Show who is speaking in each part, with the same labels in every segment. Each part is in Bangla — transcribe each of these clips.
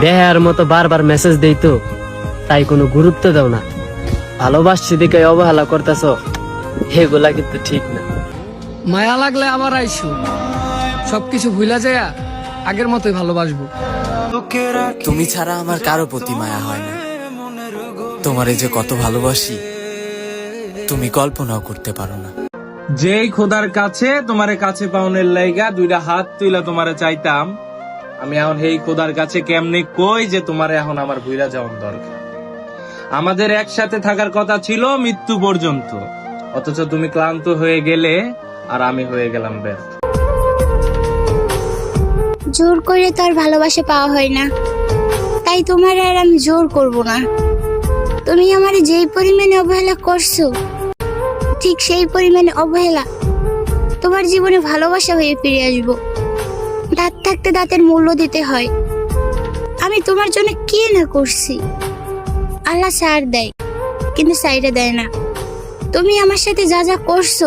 Speaker 1: দেহার মতো বারবার মেসেজ দেই তো। তাই কোনো গুরুত্ব দাও না। ভালোবাসছি দেখে অবহেলা করতেছ। এগুলা কিন্তু ঠিক না।
Speaker 2: মায়া লাগলে আবার আইসো। সবকিছু ভুলা যায় আগের মতোই ভালোবাসবো।
Speaker 3: তুমি ছাড়া আমার কারও প্রতি মায়া হয় না। তোমারে যে কত ভালোবাসি তুমি কল্পনাও করতে পারো না।
Speaker 4: যেই খোদার কাছে তোমারে কাছে পাওনের লাইগা দুইটা হাত তুইলা তোমারে চাইতাম আমি এখন এই খোদার কাছে কেমনে কই যে তোমারে এখন আমার ভুইরা যাওয়ার দরকার? আমাদের একসাথে থাকার কথা ছিল মৃত্যু পর্যন্ত। অথচ তুমি ক্লান্ত হয়ে গেলে আর আমি হয়ে গেলাম ব্যর্থ।
Speaker 5: জোর করে তো আর ভালোবাসা পাওয়া হয় না। তাই তোমার আর আমি জোর করব না। তুমি আমার যেই পরিমাণে অবহেলা করছ, ঠিক সেই পরিমাণে অবহেলা তোমার জীবনে ভালোবাসা হয়ে ফিরে আসব। দাঁত থাকতে দাঁতের মূল্য দিতে হয়। আমি তোমার জন্য কি না করছি? আল্লাহ সার দেয় কিন্তু সাইডে দেয় না। তুমি আমার সাথে যা যা করছ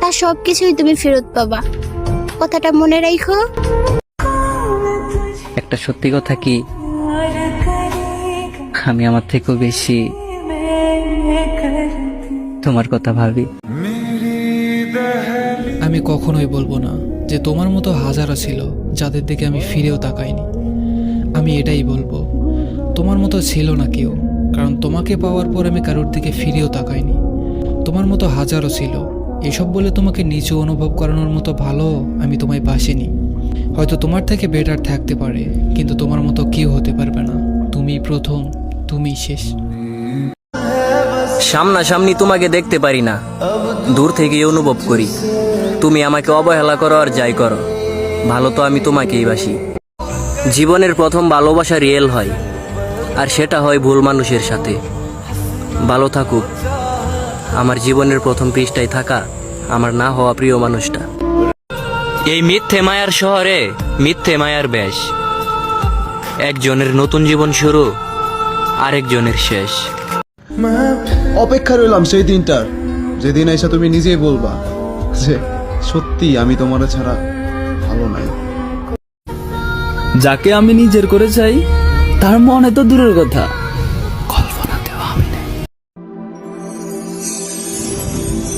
Speaker 5: তা সব কিছুই তুমি ফেরত পাবা। কথাটা মনে রাখো
Speaker 6: একটা সত্যি কথা কি? আমি আমার থেকেও বেশি তোমার কথা ভাবি।
Speaker 2: আমি কখনোই বলব না। যে তোমার মতো হাজারো ছিল, যাদের দিকে আমি ফিরেও তাকাইনি। আমি এটাই বলব, তোমার মতো ছিল না কেউ, কারণ তোমাকে পাওয়ার পর আমি কারোর দিকে ফিরেও তাকাইনি। তোমার মতো হাজারো ছিল, এসব বলে তোমাকে নিচু অনুভব করানোর মতো ভালো আমি তোমায় বাসিনি। হয়তো তোমার থেকে বেটার থাকতে পারে, কিন্তু তোমার মতো কেউ হতে পারবে না। তুমি প্রথম তুমি শেষ।
Speaker 7: সামনাসামনি তোমাকে দেখতে পারি না। দূর থেকেই অনুভব করি। তুমি আমাকে অবহেলা করো আর যাই করো। ভালো তো আমি তোমাকেই বাসি। জীবনের প্রথম ভালোবাসা রিয়েল হয়। আর সেটা হয় ভুল মানুষের সাথে। ভালো থাকুক। আমার জীবনের প্রথম পৃষ্ঠায় থাকা আমার না হওয়া প্রিয় মানুষটা। এই মিথ্যে মায়ার শহরে মিথ্যে মায়ার বেশ। একজনের নতুন জীবন শুরু, আরেকজনের শেষ।
Speaker 8: অপেক্ষা রইলাম সেই দিনটার। যেদিন এসে তুমি নিজেই বলবা যে, সত্যি আমি তোমার ছাড়া ভালো নাই।
Speaker 9: যাকে আমি নিজের করে চাই, তার মনে তো দূরের কথা।